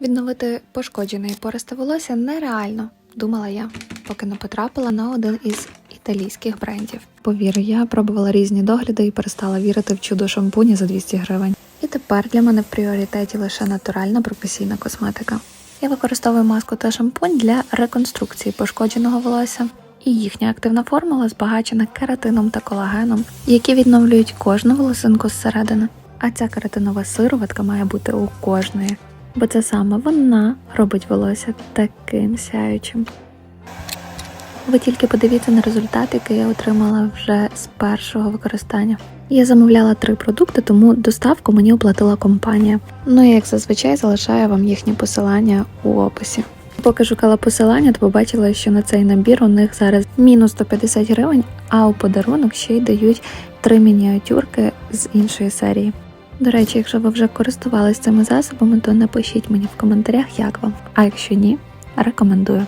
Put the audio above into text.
Відновити пошкоджене і пористе волосся нереально, думала я, поки не потрапила на один із італійських брендів. Повір, я пробувала різні догляди і перестала вірити в чудо шампуні за 200 гривень. І тепер для мене в пріоритеті лише натуральна професійна косметика. Я використовую маску та шампунь для реконструкції пошкодженого волосся. І їхня активна формула збагачена кератином та колагеном, які відновлюють кожну волосинку зсередини. А ця кератинова сироватка має бути у кожної, бо це саме вона робить волосся таким сяючим. Ви тільки подивіться на результат, який я отримала вже з першого використання. Я замовляла три продукти, тому доставку мені оплатила компанія. Ну і як зазвичай залишаю вам їхні посилання у описі. Поки шукала посилання, то побачила, що на цей набір у них зараз мінус 150 гривень, а у подарунок ще й дають три мініатюрки з іншої серії. До речі, якщо ви вже користувались цими засобами, то напишіть мені в коментарях, як вам. А якщо ні, рекомендую.